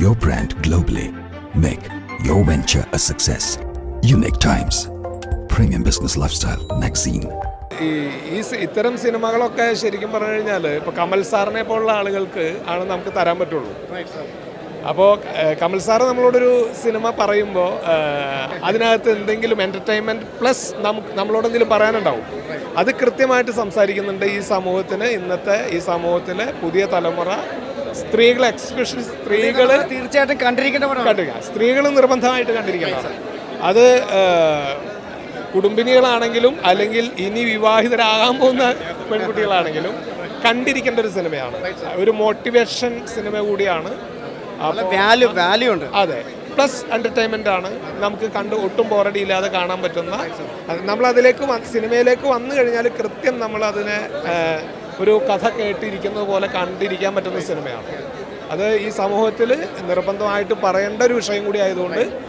your brand globally. Make your venture a success. Unique Times. Premium Business Lifestyle Magazine. ഈ ഇത്തരം സിനിമകളൊക്കെ ശരിക്കും പറഞ്ഞു കഴിഞ്ഞാൽ ഇപ്പോൾ കമൽ സാറിനെ പോലുള്ള ആളുകൾക്ക് ആണ് നമുക്ക് തരാൻ പറ്റുള്ളൂ അപ്പോൾ കമൽ സാറ് നമ്മളോടൊരു സിനിമ പറയുമ്പോൾ അതിനകത്ത് എന്തെങ്കിലും എന്റർടൈൻമെന്റ് പ്ലസ് നമുക്ക് നമ്മളോട് പറയാനുണ്ടാവും അത് കൃത്യമായിട്ട് സംസാരിക്കുന്നുണ്ട് ഈ സമൂഹത്തിന് ഇന്നത്തെ ഈ സമൂഹത്തിലെ പുതിയ തലമുറ സ്ത്രീകൾ എക്സ്പെഷ്യലി സ്ത്രീകൾ തീർച്ചയായിട്ടും കണ്ടിരിക്കേണ്ട കണ്ടിരിക്കുക സ്ത്രീകൾ നിർബന്ധമായിട്ട് കണ്ടിരിക്കണം അത് കുടുംബിനികളാണെങ്കിലും അല്ലെങ്കിൽ ഇനി വിവാഹിതരാകാൻ പോകുന്ന പെൺകുട്ടികളാണെങ്കിലും കണ്ടിരിക്കേണ്ട ഒരു സിനിമയാണ്. ഒരു മോട്ടിവേഷൻ സിനിമ കൂടിയാണ്. വാല്യൂ വാല്യൂ ഉണ്ട്. അതെ. പ്ലസ് എന്റർടൈൻമെന്റ് ആണ്. നമുക്ക് കണ്ട് ഒട്ടും ബോറടി ഇല്ലാതെ കാണാൻ പറ്റുന്ന. നമ്മളതിലേക്ക് സിനിമയിലേക്ക് വന്നു കഴിഞ്ഞാൽ കൃത്യം നമ്മൾ അതിനെ ഒരു കഥ കേട്ടിരിക്കുന്നത് പോലെ കണ്ടിരിക്കാൻ പറ്റുന്ന സിനിമയാണ്. അത് ഈ സമൂഹത്തിൽ നിർബന്ധമായിട്ട് പറയേണ്ട ഒരു വിഷയം കൂടി ആയതുകൊണ്ട്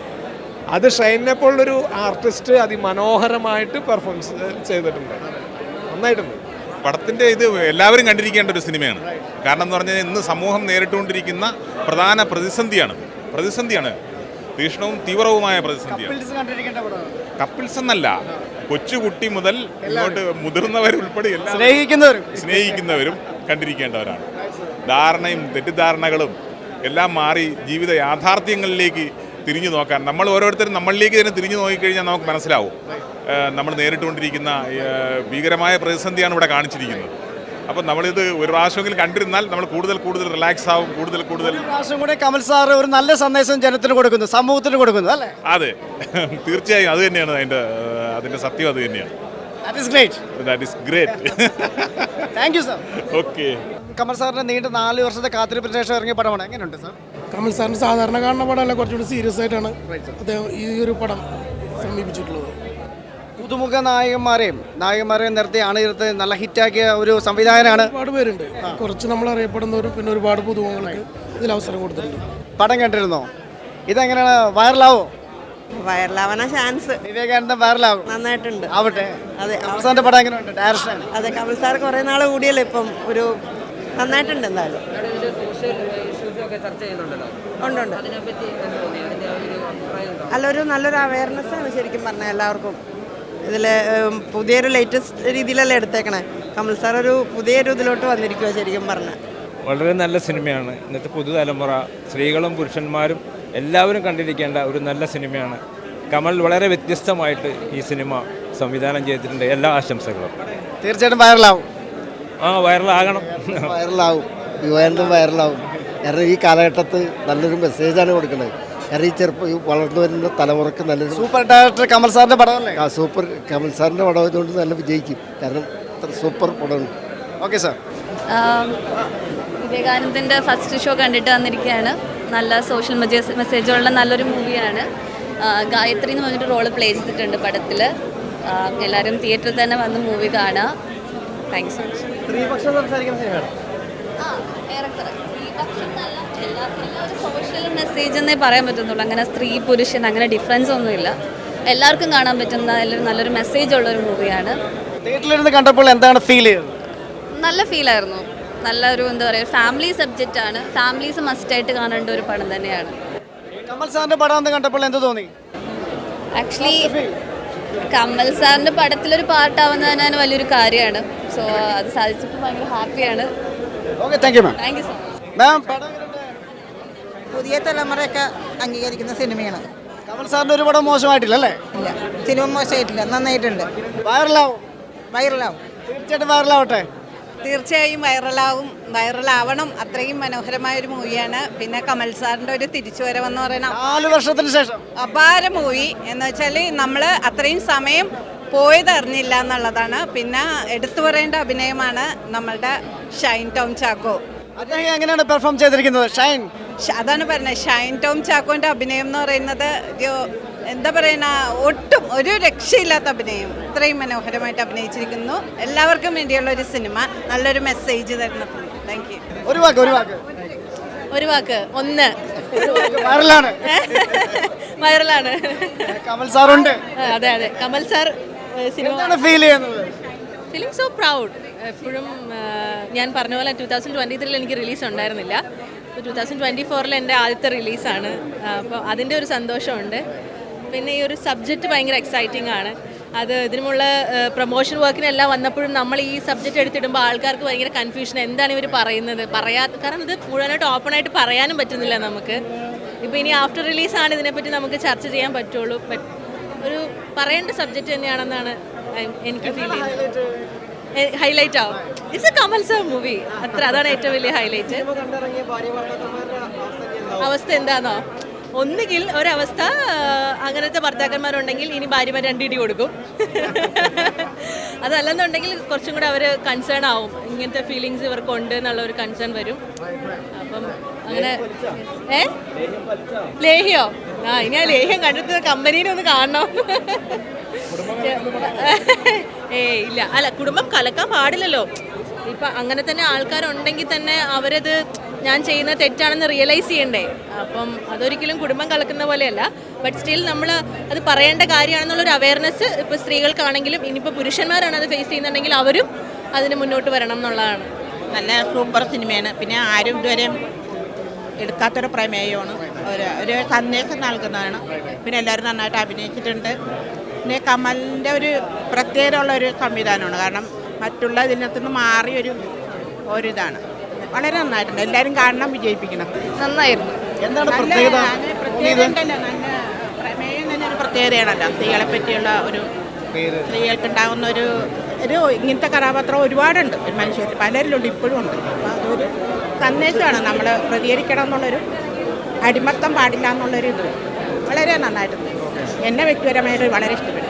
അത് ഷൈനെ പോലുള്ളൊരു ആർട്ടിസ്റ്റ് അതിമനോഹരമായിട്ട് പെർഫോമൻസ് ചെയ്തിട്ടുണ്ട്. നന്നായിട്ടുണ്ട്. പടത്തിന്റെ ഇത് എല്ലാവരും കണ്ടിരിക്കേണ്ട ഒരു സിനിമയാണ്. കാരണം എന്ന് പറഞ്ഞാൽ ഇന്ന് സമൂഹം നേരിട്ടുകൊണ്ടിരിക്കുന്ന പ്രധാന പ്രതിസന്ധിയാണ്. പ്രതിസന്ധിയാണ്. തീക്ഷ്ണവും തീവ്രവുമായ പ്രതിസന്ധിയാണ്. കപ്പിൾസ് എന്നല്ല കൊച്ചുകുട്ടി മുതൽ ഇങ്ങോട്ട് മുതിർന്നവരുൾപ്പെടെ സ്നേഹിക്കുന്നവരും. സ്നേഹിക്കുന്നവരും കണ്ടിരിക്കേണ്ടവരാണ്. ധാരണയും തെറ്റിദ്ധാരണകളും എല്ലാം മാറി ജീവിത യാഥാർത്ഥ്യങ്ങളിലേക്ക് തിരിഞ്ഞു നോക്കാൻ നമ്മൾ ഓരോരുത്തരും നമ്മളിലേക്ക് തന്നെ തിരിഞ്ഞു നോക്കിക്കഴിഞ്ഞാൽ നമുക്ക് മനസ്സിലാവും. നമ്മൾ നേരിട്ടുകൊണ്ടിരിക്കുന്ന ഭീകരമായ പ്രതിസന്ധിയാണ് ഇവിടെ കാണിച്ചിരിക്കുന്നത്. അപ്പം നമ്മളിത് ഒരു പ്രാവശ്യമെങ്കിലും കണ്ടിരുന്നാൽ നമ്മൾ കൂടുതൽ കൂടുതൽ റിലാക്സ് ആവും കൂടുതൽ കൂടുതൽ പ്രാവശ്യം കൂടെ കമൽ സാർ ഒരു നല്ല സന്ദേശം ജനത്തിന് കൊടുക്കുന്നു സമൂഹത്തിന് കൊടുക്കുന്നു അല്ലേ? അതെ. തീർച്ചയായും അത് തന്നെയാണ് അതിന്റെ അതിന്റെ സത്യം അത് തന്നെയാണ്. That is great that is great thank you sir okay Kamal സാറിന്റെ നീണ്ട നാല് വർഷത്തെ കാത്തിരിപ്പിന് ശേഷം ഇറങ്ങിയ പടമാണ്. എങ്ങനെയുണ്ട് സാർ കമൽ സാറിന് സാധാരണ കാണുന്ന പടമല്ല കുറച്ചുകൂടി സീരിയസ് ആയിട്ടാണ് അദ്ദേഹം ഈ ഒരു പടം സമീപിച്ചിട്ടുള്ളത്. പുതുമുഖ നായകന്മാരെയും നായകന്മാരെയും നിർത്തി അണിയിരുത്ത് നല്ല ഹിറ്റാക്കിയ ഒരു സംവിധായകനാണ്. ഒരുപാട് പേരുണ്ട്. കുറച്ച് നമ്മൾ അറിയപ്പെടുന്നവരും പിന്നെ ഒരുപാട് പുതുമുഖങ്ങൾക്ക് ഇതിൽ അവസരം കൊടുത്തിട്ടുണ്ട്. പടം കണ്ടിരുന്നോ? ഇതെങ്ങനെയാണ്? വൈറലാവോ? വൈറലാവാനാ ചാൻസ് വിവേകാനന്ദൻ വൈറലാവും. നന്നായിട്ടുണ്ട്. ആവട്ടെ. അതെ. അവസാനത്തെ പടം എങ്ങനെയുണ്ട്? ഡയറക്ഷൻ അതെ കമൽ സാർ കുറേ നാൾ കൂടിയല്ലോ ഇപ്പം ഒരു നന്നായിട്ടുണ്ട് എന്തായാലും. ഉണ്ട് ഉണ്ട്. അല്ല ഒരു നല്ലൊരു അവയർനെസ് ആണ് ശരിക്കും പറഞ്ഞാൽ എല്ലാവർക്കും. ഇതിൽ പുതിയൊരു ലേറ്റസ്റ്റ് രീതിയിലല്ലേ എടുത്തേക്കണേ. കമൽ സാർ ഒരു പുതിയൊരു ഇതിലോട്ട് വന്നിരിക്കുക ശരിക്കും പറഞ്ഞാൽ വളരെ നല്ല സിനിമയാണ്. ഇന്നത്തെ പുതുതലമുറ സ്ത്രീകളും പുരുഷന്മാരും എല്ലാവരും കണ്ടിരിക്കേണ്ട ഒരു നല്ല സിനിമയാണ്. കമൽ വളരെ വ്യത്യസ്തമായിട്ട് ഈ സിനിമ സംവിധാനം ചെയ്തിട്ടുണ്ട്. എല്ലാ ആശംസകളും. തീർച്ചയായിട്ടും വൈറലാവും. ആ വൈറലാകണം. വൈറലാവും. യുവാനും വൈറലാവും. കാരണം ഈ കാലഘട്ടത്ത് നല്ലൊരു മെസ്സേജാണ് കൊടുക്കുന്നത് കാരണം ഈ ചെറുപ്പം ഈ വളർന്നു വരുന്ന തലമുറയ്ക്ക് നല്ലൊരു സൂപ്പർ ഡയറക്ടർ കമൽ സാറിന്റെ പടമല്ലേ? ആ സൂപ്പർ. കമൽ സാറിന്റെ പടം ഇതുകൊണ്ട് നല്ല വിജയിക്കും. കാരണം അത്ര സൂപ്പർ പടമാണ്. Okay sir. വിവേകാനന്ദന്റെ ഫസ്റ്റ് ഷോ കണ്ടിട്ട് വന്നിരിക്കുകയാണ്. നല്ല സോഷ്യൽ മെസ്സേജുള്ള നല്ലൊരു മൂവിയാണ്. ഗായത്രി എന്ന് പറഞ്ഞിട്ട് റോൾ പ്ലേ ചെയ്തിട്ടുണ്ട് പടത്തിൽ എല്ലാവരും തിയേറ്ററിൽ തന്നെ വന്ന് മൂവി കാണുക താങ്ക്സ് സോ മച്ച് ഏറെക്കുറെ. സോഷ്യൽ മെസ്സേജ് എന്നേ പറയാൻ പറ്റുന്നുള്ളൂ അങ്ങനെ സ്ത്രീ പുരുഷൻ അങ്ങനെ ഡിഫറൻസ് ഒന്നുമില്ല. എല്ലാവർക്കും കാണാൻ പറ്റുന്ന നല്ലൊരു മെസ്സേജ് ഉള്ള ഒരു മൂവിയാണ് തിയേറ്ററിലിരുന്ന് കണ്ടപ്പോൾ എന്താണ് ഫീൽ ചെയ്തത്? നല്ല ഫീലായിരുന്നു നല്ലൊരു എന്താ പറയുക ഫാമിലി സബ്ജക്റ്റ് ആണ്. ഫാമിലീസ് മസ്റ്റായിട്ട് കാണേണ്ട ഒരു പടം തന്നെയാണ്. കമൽ സാറിന്റെ പടം കണ്ടപ്പോൾ എന്ത് തോന്നി? ആക്ച്വലി കമൽ സാറിന്റെ പടത്തിലൊരു പാർട്ടാവുന്നത് തന്നെ വലിയൊരു കാര്യമാണ്. സോ അത് സാധിച്ചപ്പോൾ ഭയങ്കര ഹാപ്പിയാണ് okay thank you ma'am thank you so much ma'am പുതിയ തലമുറയൊക്കെ അംഗീകരിക്കുന്ന സിനിമയാണ്. കമൽ സാറിന്റെ ഒരു പടം മോശമായിട്ടില്ല അല്ലേ? ഇല്ല. സിനിമ മോശമായിട്ടില്ല. നന്നായിട്ടുണ്ട്. വൈറലാവും. വൈറലാവും. തീർച്ചയായിട്ടും വൈറലാവട്ടെ. തീർച്ചയായും വൈറലാവും. വൈറലാവണം. അത്രയും മനോഹരമായ ഒരു മൂവിയാണ്. പിന്നെ കമൽ സാറിന്റെ ഒരു തിരിച്ചുവരവെന്ന് പറയുന്ന നാല് വർഷത്തിന് ശേഷം. അപാര മൂവി. എന്ന് വെച്ചാൽ നമ്മൾ അത്രയും സമയം പോയത് അറിഞ്ഞില്ല എന്നുള്ളതാണ്. പിന്നെ എടുത്തു പറയേണ്ട അഭിനയമാണ് നമ്മളുടെ ഷൈൻ ടോം ചാക്കോ. അദ്ദേഹം എങ്ങനെയാണ് പെർഫോം ചെയ്തിരിക്കുന്നത്? ഷൈൻ. അതാണ് പറഞ്ഞത്. ഷൈൻ ടോം ചാക്കോന്റെ അഭിനയം എന്ന് പറയുന്നത് എന്താ പറയുന്ന ഒട്ടും ഒരു രക്ഷയില്ലാത്ത അഭിനയം. ഇത്രയും മനോഹരമായിട്ട് അഭിനയിച്ചിരിക്കുന്നു. എല്ലാവർക്കും വേണ്ടിയുള്ള ഒരു സിനിമ നല്ലൊരു മെസ്സേജ് തരുന്ന താങ്ക് യു ഒരു വാക്ക് ഒരു വാക്ക്. ഒരു വാക്ക് ഒന്ന്. വൈറലാണ് വൈറലാണ് കമൽ സാറുണ്ട്. അതെ അതെ. കമൽ സാർ സിനിമ എന്താണ് ഫീൽ ചെയ്യുന്നത്? ഫീലിംഗ് സോ പ്രൗഡ് എപ്പോഴും ഞാൻ പറഞ്ഞ പോലെ ടൂ തൗസൻഡ് ട്വന്റി ത്രീയിൽ എനിക്ക് റിലീസ് ഉണ്ടായിരുന്നില്ല. ടു തൗസൻഡ് ട്വന്റി ഫോറിൽ എന്റെ ആദ്യത്തെ റിലീസാണ് അപ്പോൾ അതിന്റെ ഒരു സന്തോഷമുണ്ട്. പിന്നെ ഈ ഒരു സബ്ജക്റ്റ് ഭയങ്കര എക്സൈറ്റിംഗ് ആണ്. അത് ഇതിനുമുള്ള പ്രൊമോഷൻ വർക്കിനെല്ലാം വന്നപ്പോഴും നമ്മൾ ഈ സബ്ജക്റ്റ് എടുത്തിടുമ്പോൾ ആൾക്കാർക്ക് ഭയങ്കര കൺഫ്യൂഷൻ എന്താണ് ഇവർ പറയുന്നത്? പറയാ കാരണം ഇത് മുഴുവനായിട്ട് ഓപ്പണായിട്ട് പറയാനും പറ്റുന്നില്ല നമുക്ക്. ഇപ്പോൾ ഇനി ആഫ്റ്റർ റിലീസാണ് ഇതിനെപ്പറ്റി നമുക്ക് ചർച്ച ചെയ്യാൻ പറ്റുള്ളൂ. ഒരു പറയേണ്ട സബ്ജക്റ്റ് തന്നെയാണെന്നാണ് എനിക്ക് ഫീൽ ചെയ്യുന്നത്. ഹൈലൈറ്റ് ആവും. It's a Kamal sir movie അത്ര അതാണ് ഏറ്റവും വലിയ ഹൈലൈറ്റ് അവസ്ഥ എന്താണോ ഒന്നുകിൽ ഒരവസ്ഥ അങ്ങനത്തെ ഭർത്താക്കന്മാരുണ്ടെങ്കിൽ ഇനി ഭാര്യമാർ രണ്ടിടി കൊടുക്കും. അതല്ലെന്നുണ്ടെങ്കിൽ കുറച്ചും കൂടെ അവർ കൺസേൺ ആവും. ഇങ്ങനത്തെ ഫീലിങ്സ് ഇവർക്കുണ്ട് എന്നുള്ള ഒരു കൺസേൺ വരും. അപ്പം അങ്ങനെ ഏ? ലേഹ്യോ ആ ഇനി ആ ലേഹ്യം കണ്ടിട്ട് കമ്പനീനെ ഒന്ന് കാണണം. ഏ ഇല്ല. അല്ല കുടുംബം കലക്കാൻ പാടില്ലല്ലോ. ഇപ്പൊ അങ്ങനെ തന്നെ ആൾക്കാരുണ്ടെങ്കിൽ തന്നെ അവരത് ഞാൻ ചെയ്യുന്ന തെറ്റാണെന്ന് റിയലൈസ് ചെയ്യണ്ടേ? അപ്പം അതൊരിക്കലും കുടുംബം കലക്കുന്ന പോലെയല്ല. ബട്ട് സ്റ്റിൽ നമ്മൾ അത് പറയേണ്ട കാര്യമാണെന്നുള്ളൊരു അവയർനെസ് ഇപ്പോൾ സ്ത്രീകൾക്കാണെങ്കിലും ഇനിയിപ്പോൾ പുരുഷന്മാരാണ് അത് ഫേസ് ചെയ്യുന്നുണ്ടെങ്കിൽ അവരും അതിന് മുന്നോട്ട് വരണം എന്നുള്ളതാണ്. നല്ല സൂപ്പർ സിനിമയാണ്. പിന്നെ ആരും ഇതുവരെ എടുക്കാത്തൊരു പ്രമേയമാണ്. ഒരു ഒരു സന്ദേശം നൽകുന്നതാണ്. പിന്നെ എല്ലാവരും നന്നായിട്ട് അഭിനയിച്ചിട്ടുണ്ട്. പിന്നെ കമലിന്റെ ഒരു പ്രത്യേകതയുള്ള ഒരു സംവിധാനമാണ്. കാരണം മറ്റുള്ള ഇതിനകത്ത് നിന്ന് മാറിയ ഒരു ഒരിതാണ്. വളരെ നന്നായിട്ടുണ്ട്. എല്ലാവരും കാണണം വിജയിപ്പിക്കണം. നന്നായിരുന്നു. എന്താണ് പ്രത്യേകത? നല്ല പ്രത്യേകത ഉണ്ടല്ലോ. നല്ല പ്രമേയം തന്നെ ഒരു പ്രത്യേകതയാണല്ലോ. സ്ത്രീകളെ പറ്റിയുള്ള ഒരു സ്ത്രീകൾക്ക് ഉണ്ടാകുന്ന ഒരു ഒരു ഇങ്ങനത്തെ കഥാപാത്രം ഒരുപാടുണ്ട്. ഒരു മനുഷ്യർ പലരിലുണ്ട് ഇപ്പോഴും ഉണ്ട്. അപ്പോൾ അതൊരു സന്ദേശമാണ്. നമ്മൾ പ്രതികരിക്കണം എന്നുള്ളൊരു അടിമത്തം പാടില്ല എന്നുള്ളൊരു ഇത് വളരെ നന്നായിട്ടുണ്ട്. എന്നെ വ്യക്തിപരമായിട്ട് വളരെ ഇഷ്ടപ്പെട്ടു.